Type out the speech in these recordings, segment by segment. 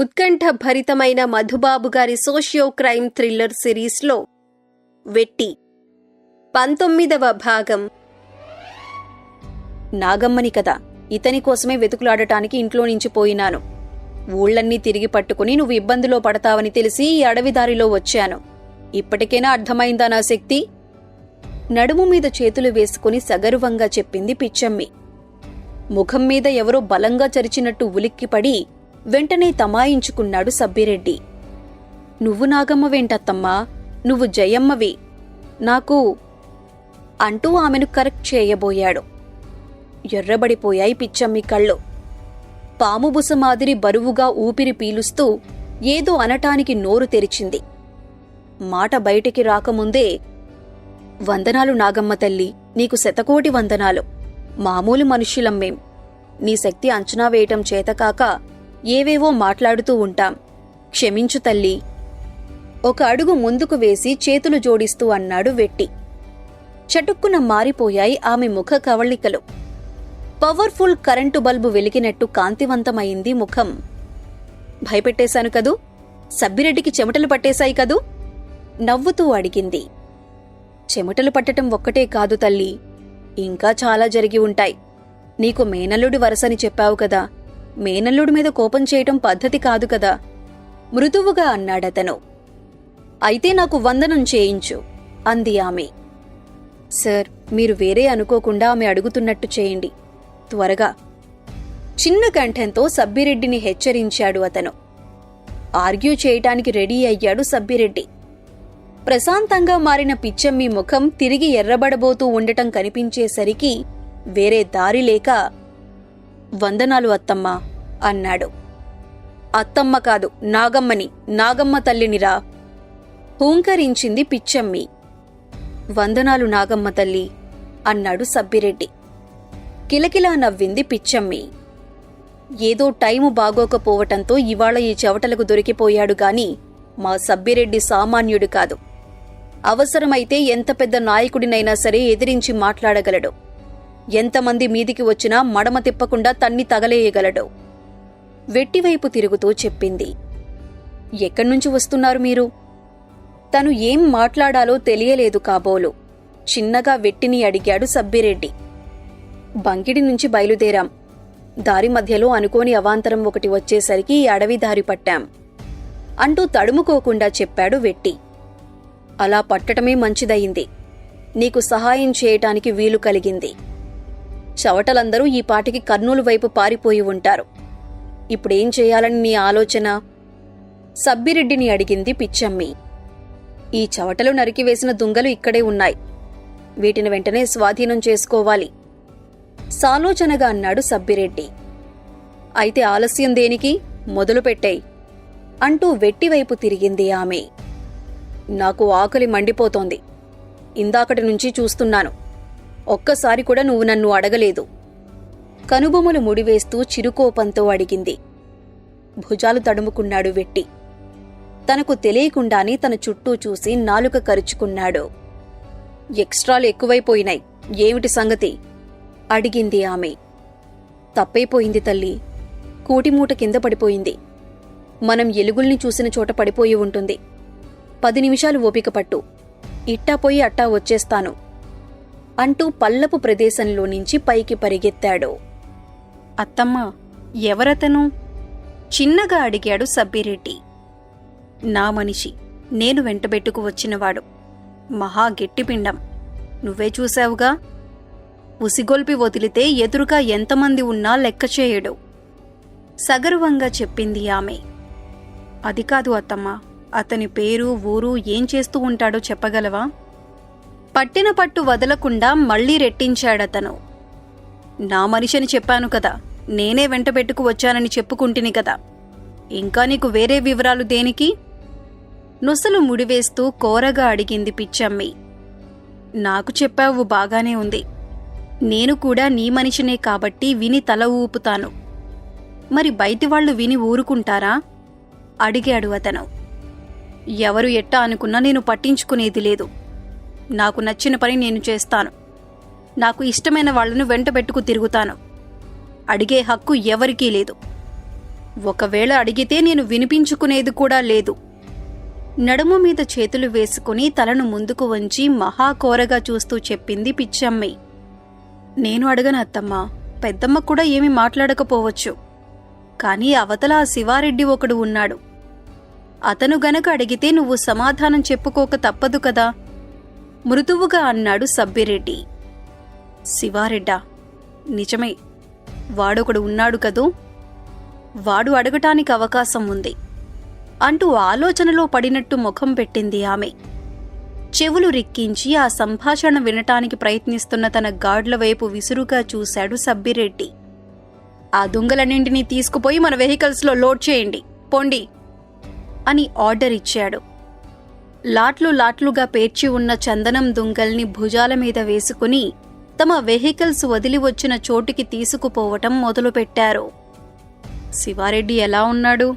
ఉత్కంఠ భరితమైన మధుబాబు గారి socio crime thriller సిరీస్లో వెట్టి. పంతొమ్మిదవ భాగం. నాగమ్మని కదా ఇతని కోసమే వెతుకులాడటానికి ఇంట్లో నుంచి పోయినాను. ఊళ్ళన్నీ తిరిగి పట్టుకుని నువ్వు ఇబ్బందిలో పడతావని తెలిసి ఈ అడవిదారిలో వచ్చాను. ఇప్పటికైనా అర్థమైందా నా శక్తి? నడుము మీద చేతులు వేసుకుని సగర్వంగా చెప్పింది పిచ్చమ్మి. ముఖం మీద ఎవరో బలంగా చరిచినట్టు ఉలిక్కిపడి వెంటనే తమాయించుకున్నాడు సబ్బిరెడ్డి. నువ్వు నాగమ్మ నాగమ్మవేంటత్తమ్మా నువ్వు జయమ్మవి. నాకు అంటూ ఆమెను కరెక్ట్ చేయబోయాడు. ఎర్రబడిపోయాయి పిచ్చమ్మి కళ్ళు. పాముబుస మాదిరి బరువుగా ఊపిరి పీలుస్తూ ఏదో అనటానికి నోరు తెరిచింది. మాట బయటికి రాకముందే వందనాలు నాగమ్మ తల్లి నీకు శతకోటి వందనాలు. మామూలు మనుష్యులం మేం. నీ శక్తి అంచనా వేయటం చేతకాక ఏవేవో మాట్లాడుతూ ఉంటాం. క్షమించు తల్లి. ఒక అడుగు ముందుకు వేసి చేతులు జోడిస్తూ అన్నాడు వెట్టి. చటుక్కున మారిపోయాయి ఆమె ముఖ కవళికలు. పవర్ఫుల్ కరెంటు బల్బు వెలిగినట్టు కాంతివంతమైంది ముఖం. భయపెట్టేశాను కదూ? సబ్బిరెడ్డికి చెమటలు పట్టేశాయి కదూ? నవ్వుతూ అడిగింది. చెమటలు పట్టటం ఒక్కటే కాదు తల్లి. ఇంకా చాలా జరిగి ఉంటాయి. నీకు మేనల్లుడి వరసని చెప్పావు కదా. మేనల్లుడి మీద కోపం చేయటం పద్ధతి కాదు కదా? మృదువుగా అన్నాడతను. అయితే నాకు వందనం చేయించు అంది ఆమె. సార్ మీరు వేరే అనుకోకుండా ఆమె అడుగుతున్నట్టు చేయండి. త్వరగా. చిన్న కంఠంతో సబ్బిరెడ్డిని హెచ్చరించాడు అతను. ఆర్గ్యూ చేయటానికి రెడీ అయ్యాడు సబ్బిరెడ్డి. ప్రశాంతంగా మారిన పిచ్చమ్మి ముఖం తిరిగి ఎర్రబడబోతూ ఉండటం కనిపించేసరికి వేరే దారి లేక వందనాలు అత్తమ్మ అన్నాడు. అత్తమ్మ కాదు నాగమ్మని నాగమ్మ తల్లినిరా హూంకరించింది పిచ్చమ్మి. వందనాలు నాగమ్మ తల్లి అన్నాడు సబ్బిరెడ్డి. కిలకిలా నవ్వింది పిచ్చమ్మి. ఏదో టైము బాగోకపోవటంతో ఇవాళ ఈ చెవటలకు దొరికిపోయాడు గాని మా సబ్బిరెడ్డి సామాన్యుడు కాదు. అవసరమైతే ఎంత పెద్ద నాయకుడినైనా సరే ఎదిరించి మాట్లాడగలడు. ఎంతమంది మీదికి వచ్చినా మడమ తిప్పకుండా తన్ని తగలేయగలడు. వెట్టివైపు తిరుగుతూ చెప్పింది. ఎక్కడ్నుంచి వస్తున్నారు మీరు? తను ఏం మాట్లాడాలో తెలియలేదు కాబోలు. చిన్నగా వెట్టిని అడిగాడు సబ్బిరెడ్డి. బంకిడి నుంచి బయలుదేరాం. దారి మధ్యలో అనుకోని అవాంతరం ఒకటి వచ్చేసరికి ఈ అడవి దారి పట్టాం. అంటూ తడుముకోకుండా చెప్పాడు వెట్టి. అలా పట్టటమే మంచిదయింది. నీకు సహాయం చేయటానికి వీలు కలిగింది. చవటలందరూ ఈ పాటికి కర్నూలు వైపు పారిపోయి ఉంటారు. ఇప్పుడేం చేయాలని నీ ఆలోచన? సబ్బిరెడ్డిని అడిగింది పిచ్చమ్మి. ఈ చవటలు నరికివేసిన దుంగలు ఇక్కడే ఉన్నాయి. వీటిని వెంటనే స్వాధీనం చేసుకోవాలి. సాలోచనగా అన్నాడు సబ్బిరెడ్డి. అయితే ఆలస్యం దేనికి? మొదలుపెట్టాయి అంటూ వెట్టివైపు తిరిగింది ఆమె. నాకు ఆకలి మండిపోతోంది. ఇందాకటి నుంచి చూస్తున్నాను. ఒక్కసారి కూడా నువ్వు నన్ను అడగలేదు. కనుబొమ్మలు ముడివేస్తూ చిరుకోపంతో అడిగింది. భుజాలు తడుముకున్నాడు వెట్టి. తనకు తెలియకుండానే తన చుట్టూ చూసి నాలుక కరుచుకున్నాడు. ఎక్స్ట్రాలు ఎక్కువైపోయినాయి. ఏమిటి సంగతి? అడిగింది ఆమె. తప్పైపోయింది తల్లి. కూటిమూట కింద పడిపోయింది. మనం ఎలుగుల్ని చూసిన చోట పడిపోయి ఉంటుంది. పది నిమిషాలు ఓపిక పట్టు. ఇట్టా పోయి అట్టా వచ్చేస్తాను. అంటూ పల్లపు ప్రదేశంలో నుంచి పైకి పరిగెత్తాడు. అత్తమ్మ ఎవరతను? చిన్నగా అడిగాడు సబ్బిరెడ్డి. నా మనిషి నేను వెంటబెట్టుకు వచ్చినవాడు. మహా గట్టిపిండం. నువ్వే చూశావుగా? ఉసిగొల్పి వదిలితే ఎదురుగా ఎంతమంది ఉన్నా లెక్క చేయడు. సగర్వంగా చెప్పింది ఆమె. అది కాదు అత్తమ్మ అతని పేరు ఊరు ఏం చేస్తూ ఉంటాడో చెప్పగలవా? పట్టిన పట్టు వదలకుండా మళ్ళీ రెట్టించాడతను. నా మనిషిని చెప్పాను కదా నేనే వెంటబెట్టుకు వచ్చానని చెప్పుకుంటుని కదా. ఇంకా నీకు వేరే వివరాలు దేనికి? నొసలు ముడివేస్తూ కోరగా అడిగింది పిచ్చమ్మి. నాకు చెప్పావు బాగానే ఉంది. నేను కూడా నీ మనిషినే కాబట్టి విని తల ఊపుతాను. మరి బయటి వాళ్ళు విని ఊరుకుంటారా? అడిగాడు అతను. ఎవరు ఎట్టా అనుకున్నా నేను పట్టించుకునేది లేదు. నాకు నచ్చిన పని నేను చేస్తాను. నాకు ఇష్టమైన వాళ్ళను వెంటబెట్టుకు తిరుగుతాను. అడిగే హక్కు ఎవరికీ లేదు. ఒకవేళ అడిగితే నేను వినిపించుకునేది కూడా లేదు. నడుము మీద చేతులు వేసుకుని తలను ముందుకు వంచి మహాకోరగా చూస్తూ చెప్పింది పిచ్చమ్మి. నేను అడగను అత్తమ్మా పెద్దమ్మ కూడా ఏమీ మాట్లాడకపోవచ్చు. కానీ అవతల ఆ శివారెడ్డి ఒకడు ఉన్నాడు. అతను గనక అడిగితే నువ్వు సమాధానం చెప్పుకోక తప్పదు కదా. మృదువుగా అన్నాడు సబ్బిరెడ్డి. శివారెడ్డా నిజమే వాడొకడు ఉన్నాడు కదూ? వాడు అడగటానికి అవకాశం ఉంది. అంటూ ఆలోచనలో పడినట్టు ముఖం పెట్టింది ఆమె. చెవులు రిక్కించి ఆ సంభాషణ వినటానికి ప్రయత్నిస్తున్న తన గాడ్ల వైపు విసురుగా చూశాడు సబ్బిరెడ్డి. ఆ దొంగలన్నింటినీ తీసుకుపోయి మన వెహికల్స్లో లోడ్ చేయండి పొండి అని ఆర్డర్ ఇచ్చాడు. లాట్లు లాట్లుగా పేర్చి ఉన్న చందనం దుంగల్ని భుజాల మీద వేసుకుని తమ వెహికల్స్ వదిలి వచ్చిన చోటికి తీసుకుపోవటం మొదలుపెట్టారు. శివారెడ్డి ఎలా ఉన్నాడు?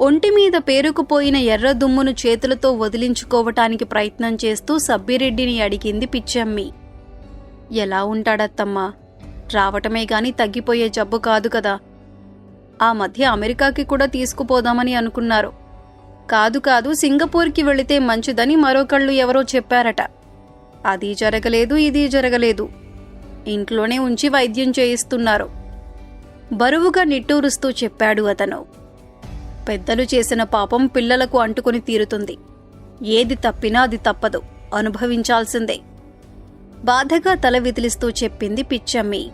ఒంటి మీద పేరుకుపోయిన ఎర్ర దుమ్మును చేతులతో వదిలించుకోవటానికి ప్రయత్నం చేస్తూ సబ్బిరెడ్డిని అడిగింది పిచ్చమ్మి. ఎలా ఉంటాడత్తమ్మా? రావటమే గాని తగ్గిపోయే జబ్బు కాదు కదా. ఆ మధ్య అమెరికాకి కూడా తీసుకుపోదామని అనుకున్నారు. కాదు కాదు సింగపూర్కి వెళితే మంచిదని మరొకళ్ళు ఎవరో చెప్పారట. అది జరగలేదు ఇది జరగలేదు. ఇంట్లోనే ఉంచి వైద్యం చేయిస్తున్నారు. బరువుగా నిట్టూరుస్తూ చెప్పాడు అతను. పెద్దలు చేసిన పాపం పిల్లలకు అంటుకుని తీరుతుంది. ఏది తప్పినా అది తప్పదు అనుభవించాల్సిందే. బాధగా తల విదిలిస్తూ చెప్పింది పిచ్చమ్మి.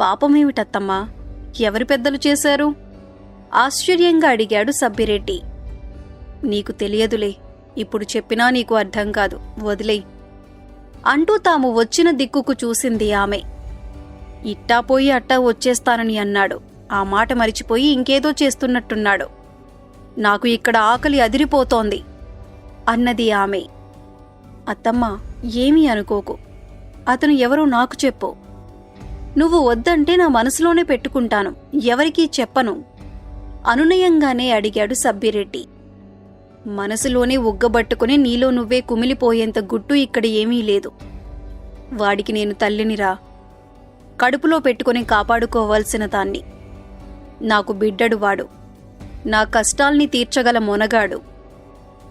పాపమేమిటత్తమ్మా ఎవరి పెద్దలు చేశారు? ఆశ్చర్యంగా అడిగాడు సబ్బిరెడ్డి. నీకు తెలియదులే. ఇప్పుడు చెప్పినా నీకు అర్థం కాదు. వదిలేయ్. అంటూ తాము వచ్చిన దిక్కుకు చూసింది ఆమె. ఇట్టా పోయి అట్టా వచ్చేస్తానని అన్నాడు. ఆ మాట మరిచిపోయి ఇంకేదో చేస్తున్నట్టున్నాడు. నాకు ఇక్కడ ఆకలి అదిరిపోతోంది అన్నది ఆమె. అత్తమ్మ ఏమీ అనుకోకు. అతను ఎవరో నాకు చెప్పు. నువ్వు వద్దంటే నా మనసులోనే పెట్టుకుంటాను. ఎవరికీ చెప్పను. అనునయంగానే అడిగాడు సబ్బిరెడ్డి. మనసులోనే ఉగ్గబట్టుకుని నీలో నువ్వే కుమిలిపోయేంత గుట్టు ఇక్కడ ఏమీ లేదు. వాడికి నేను తల్లినిరా. కడుపులో పెట్టుకుని కాపాడుకోవాల్సిన దాన్ని. నాకు బిడ్డడు వాడు. నా కష్టాల్ని తీర్చగల మొనగాడు.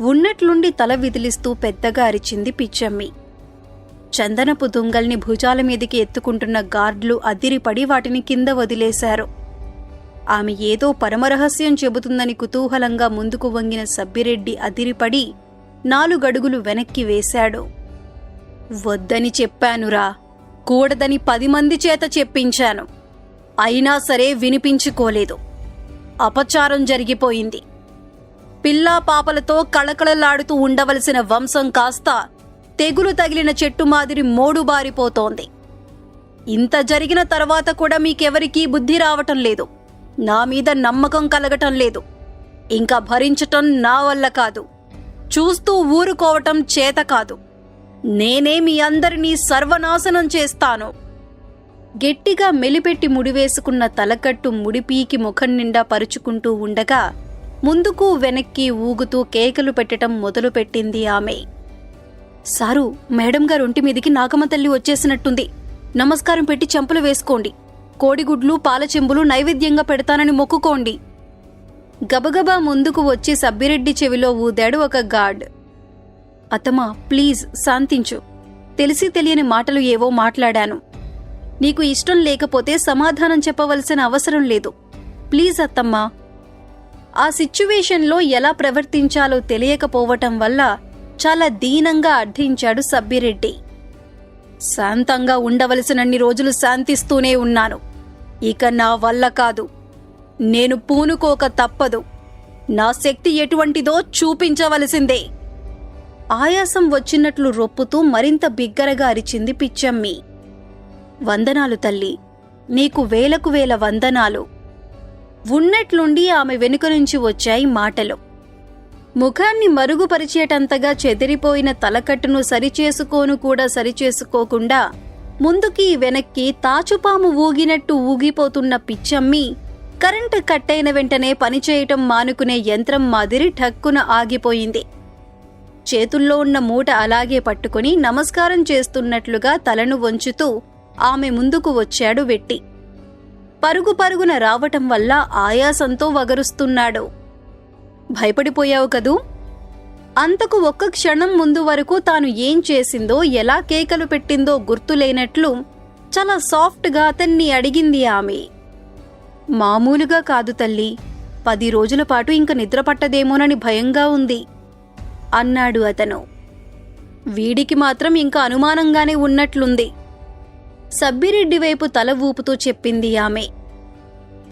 ఉన్నట్లుండి తల విదిలిస్తూ పెద్దగా అరిచింది పిచ్చమ్మి. చందనపు దుంగల్ని భుజాల మీదికి ఎత్తుకుంటున్న గార్డ్లు అదిరిపడి వాటిని కింద వదిలేశారు. ఆమె ఏదో పరమరహస్యం చెబుతుందని కుతూహలంగా ముందుకు వంగిన సబ్బిరెడ్డి అదిరిపడి నాలుగడుగులు వెనక్కి వేశాడు. వద్దని చెప్పానురా. కూడదని పది మంది చేత చెప్పించాను. అయినా సరే వినిపించుకోలేదు. అపచారం జరిగిపోయింది. పిల్లా పాపలతో కళకళలాడుతూ ఉండవలసిన వంశం కాస్త తెగులు తగిలిన చెట్టు మాదిరి మోడుబారిపోతోంది ఇంత జరిగిన తర్వాత కూడా మీకెవరికీ బుద్ధి రావటం లేదు. నా మీద నమ్మకం కలగటం లేదు. ఇంకా భరించటం నా వల్ల కాదు. చూస్తూ ఊరుకోవటం చేత కాదు. నేనే మీ అందరినీ సర్వనాశనం చేస్తాను. గట్టిగా మెలిపెట్టి ముడివేసుకున్న తలకట్టు ముడిపీకి ముఖం నిండా పరుచుకుంటూ ఉండగా ముందుకు వెనక్కి ఊగుతూ కేకలు పెట్టటం మొదలుపెట్టింది ఆమె. సారు మేడం గారు ఒంటి మీదికి నాగమ్మ తల్లి వచ్చేసినట్టుంది. నమస్కారం పెట్టి చెంపలు వేసుకోండి. కోడిగుడ్లు పాలచెంబులు నైవేద్యంగా పెడతానని మొక్కుకోండి. గబగబా ముందుకు వచ్చి సబ్బిరెడ్డి చెవిలో ఊదాడు ఒక గార్డ్ అతమా ప్లీజ్ శాంతించు. తెలిసి తెలియని మాటలు ఏవో మాట్లాడాను. నీకు ఇష్టం లేకపోతే సమాధానం చెప్పవలసిన అవసరం లేదు. ప్లీజ్ అత్తమ్మా. ఆ సిచ్యువేషన్లో ఎలా ప్రవర్తించాలో తెలియకపోవటం వల్ల చాలా దీనంగా అర్థించాడు సబ్బిరెడ్డి. శాంతంగా ఉండవలసినన్ని రోజులు శాంతిస్తూనే ఉన్నాను. ఇక నా వల్ల కాదు. నేను పూనుకోక తప్పదు. నా శక్తి ఎటువంటిదో చూపించవలసిందే. ఆయాసం వచ్చినట్లు రొప్పుతూ మరింత బిగ్గరగా అరిచింది పిచ్చమ్మి. వందనాలు తల్లి నీకు వేలకు వేల వందనాలు. ఉన్నట్లుండి ఆమె వెనుక నుంచి వచ్చాయి మాటలు. ముఖాన్ని మరుగుపరిచేటంతగా చెదిరిపోయిన తలకట్టును సరిచేసుకోను కూడా సరిచేసుకోకుండా ముందుకి వెనక్కి తాచుపాము ఊగినట్టు ఊగిపోతున్న పిచ్చమ్మి కరెంటు కట్టైన వెంటనే పనిచేయటం మానుకునే యంత్రం మాదిరి ఠక్కున ఆగిపోయింది. చేతుల్లో ఉన్న మూట అలాగే పట్టుకుని నమస్కారం చేస్తున్నట్లుగా తలను వంచుతూ ఆమె ముందుకు వచ్చాడు వెట్టి. పరుగు పరుగున రావటం వల్ల ఆయాసంతో వగరుస్తున్నాడు. భయపడిపోయావు కదూ? అంతకు ఒక్క క్షణం ముందు వరకు తాను ఏం చేసిందో ఎలా కేకలు పెట్టిందో గుర్తులేనట్లు చాలా సాఫ్ట్గా అతన్ని అడిగింది ఆమె. మామూలుగా కాదు తల్లి పది రోజుల పాటు ఇంక నిద్ర పట్టదేమోనని భయంగా ఉంది అన్నాడు అతను. వీడికి మాత్రం ఇంకా అనుమానంగానే ఉన్నట్లుంది సబ్బిరెడ్డి వైపు తల ఊపుతూ చెప్పింది ఆమె.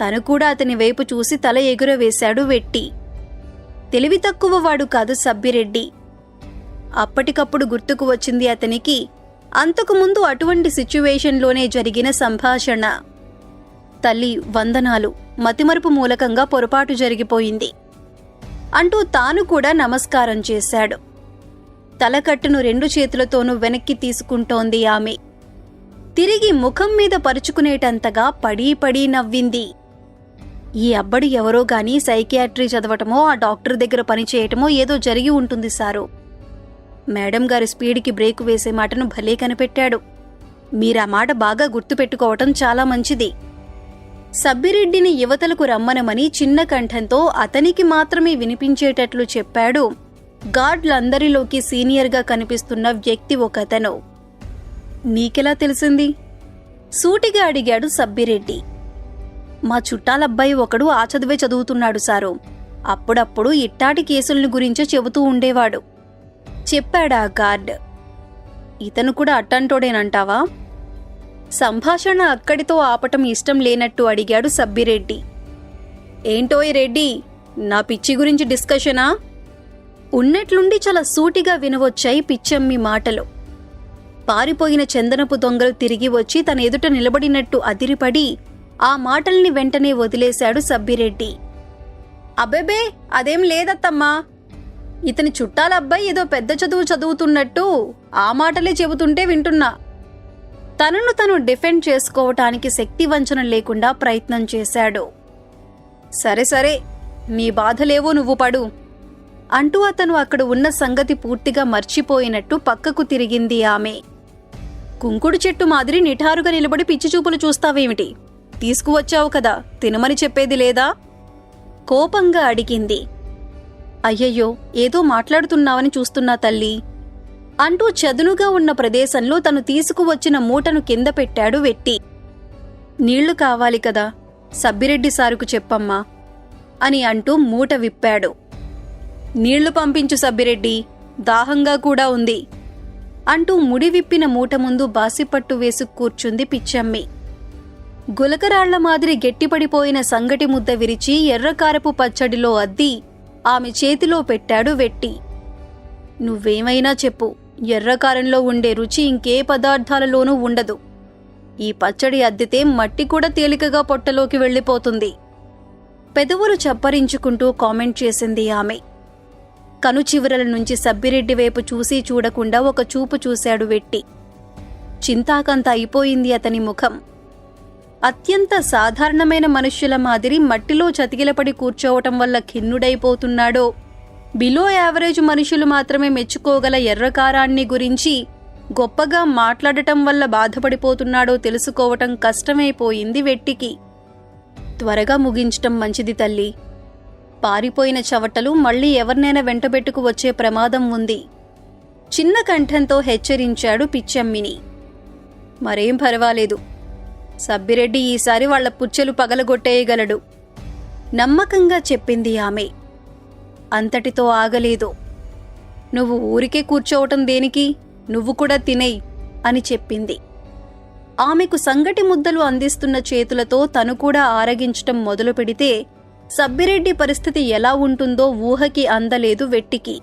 తను కూడా అతని వైపు చూసి తల ఎగురవేశాడు వెట్టి. తెలివి తక్కువ వాడు కాదు సబ్బిరెడ్డి. అప్పటికప్పుడు గుర్తుకు వచ్చింది అతనికి అంతకుముందు అటువంటి సిచ్యువేషన్లోనే జరిగిన సంభాషణ. తల్లి వందనాలు మతిమరుపు మూలకంగా పొరపాటు జరిగిపోయింది. అంటూ తాను కూడా నమస్కారం చేశాడు. తలకట్టును రెండు చేతులతోనూ వెనక్కి తీసుకుంటోంది ఆమె. తిరిగి ముఖం మీద పరుచుకునేటంతగా పడీ పడీ నవ్వింది. ఈ అబ్బడి ఎవరో గాని సైకియాట్రీ చదవటమో ఆ డాక్టర్ దగ్గర పనిచేయటమో ఏదో జరిగి ఉంటుంది సారు. మేడం గారి స్పీడ్కి బ్రేక్ వేసే మాటను భలే కనిపెట్టాడు. మీరా మాట బాగా గుర్తుపెట్టుకోవటం చాలా మంచిది. సబ్బిరెడ్డిని యువతలకు రమ్మనమని చిన్న కంఠంతో అతనికి మాత్రమే వినిపించేటట్లు చెప్పాడు గార్డ్లందరిలోకి సీనియర్గా కనిపిస్తున్న వ్యక్తి ఒకతను. నీకెలా తెలిసింది? సూటిగా అడిగాడు సబ్బిరెడ్డి. మా చుట్టాలబ్బాయి ఒకడు ఆ చదివే చదువుతున్నాడు సారు. అప్పుడప్పుడు ఇట్టాటి కేసుల్ని గురించే చెబుతూ ఉండేవాడు. చెప్పాడా గార్డ్. ఇతను కూడా అట్టంటోడేనంటావా? సంభాషణ అక్కడితో ఆపటం ఇష్టం లేనట్టు అడిగాడు సబ్బిరెడ్డి. ఏంటోయ్ రెడ్డి నా పిచ్చి గురించి డిస్కషనా? ఉన్నట్లుండి చాలా సూటిగా వినవచ్చాయి పిచ్చమ్మి మాటలు. పారిపోయిన చందనపు దొంగలు తిరిగి వచ్చి తన ఎదుట నిలబడినట్టు అదిరిపడి ఆ మాటల్ని వెంటనే వదిలేశాడు సబ్బిరెడ్డి. అబ్బెబే అదేం లేదత్తమ్మా. ఇతని చుట్టాల అబ్బాయి ఏదో పెద్ద చదువు చదువుతున్నట్టు ఆ మాటలే చెబుతుంటే వింటున్నా. తనను తను డిఫెండ్ చేసుకోవటానికి శక్తి వంచన లేకుండా ప్రయత్నం చేశాడు. సరే సరే నీ బాధలేవో నువ్వు పడు. అంటూ అతను అక్కడ ఉన్న సంగతి పూర్తిగా మర్చిపోయినట్టు పక్కకు తిరిగింది ఆమె. కుంకుడు చెట్టు మాదిరి నిఠారుగా నిలబడి పిచ్చి చూపులు చూస్తావేమిటి? తీసుకువచ్చావు కదా తినమని చెప్పేది లేదా? కోపంగా అడిగింది. అయ్యయ్యో ఏదో మాట్లాడుతున్నావని చూస్తున్నా తల్లి. అంటూ చదునుగా ఉన్న ప్రదేశంలో తను తీసుకువచ్చిన మూటను కింద పెట్టాడు వెట్టి. నీళ్ళు కావాలి కదా సబ్బిరెడ్డి సారుకు చెప్పమ్మా అని అంటూ మూట విప్పాడు. నీళ్ళు పంపించు సబ్బిరెడ్డి దాహంగా కూడా ఉంది అంటూ ముడి విప్పిన మూట ముందు బాసిపట్టు వేసుకు కూర్చుంది పిచ్చమ్మి. గులకరాళ్ళ మాదిరి గట్టిపడిపోయిన సంగటి ముద్ద విరిచి ఎర్రకారపు పచ్చడిలో అద్ది ఆమె చేతిలో పెట్టాడు వెట్టి. నువ్వేమైనా చెప్పు ఎర్రకారంలో ఉండే రుచి ఇంకే పదార్థాలలోనూ ఉండదు. ఈ పచ్చడి అద్దితే మట్టి కూడా తేలికగా పొట్టలోకి వెళ్ళిపోతుంది. పెదవులు చప్పరించుకుంటూ కామెంట్ చేసింది ఆమె. కనుచివరల నుంచి సబ్బిరెడ్డి వైపు చూసి చూడకుండా ఒక చూపు చూశాడు వెట్టి. చింతాకంత అయిపోయింది అతని ముఖం. అత్యంత సాధారణమైన మనుష్యుల మాదిరి మట్టిలో చతికిలపడి కూర్చోవటం వల్ల ఖిన్నుడైపోతున్నాడో. బిలో యావరేజ్ మనుషులు మాత్రమే మెచ్చుకోగల ఎర్రకారాన్ని గురించి గొప్పగా మాట్లాడటం వల్ల బాధపడిపోతున్నాడో తెలుసుకోవటం కష్టమైపోయింది వెట్టికి. త్వరగా ముగించటం మంచిది తల్లి. పారిపోయిన చవటలు మళ్ళీ ఎవరినైనా వెంటబెట్టుకు వచ్చే ప్రమాదం ఉంది. చిన్న కంఠంతో హెచ్చరించాడు పిచ్చమ్మిని. మరేం పర్వాలేదు. సబ్బిరెడ్డి ఈసారి వాళ్ళ పుచ్చెలు పగలగొట్టేయగలడు. నమ్మకంగా చెప్పింది ఆమె. అంతటితో ఆగలేదు. నువ్వు ఊరికే కూర్చోవటం దేనికి? నువ్వు కూడా తినై అని చెప్పింది. ఆమెకు సంగటి ముద్దలు అందిస్తున్న చేతులతో తను కూడా ఆరగించటం మొదలు పెడితే సబ్బిరెడ్డి పరిస్థితి ఎలా ఉంటుందో ఊహకి అందలేదు వెట్టికి.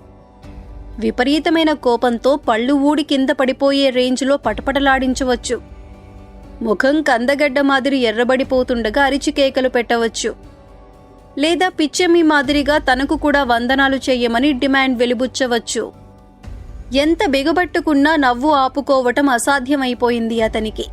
విపరీతమైన కోపంతో పళ్ళు ఊడి కింద పడిపోయే రేంజ్లో పటపటలాడించవచ్చు. ముఖం కందగడ్డ మాదిరి ఎర్రబడిపోతుండగా అరిచి కేకలు పెట్టవచ్చు. లేదా పిచ్చెమ్మి మాదిరిగా తనకు కూడా వందనాలు చేయమని డిమాండ్ వెలిబుచ్చవచ్చు. ఎంత బిగబట్టుకున్నా నవ్వు ఆపుకోవటం అసాధ్యమైపోయింది అతనికి.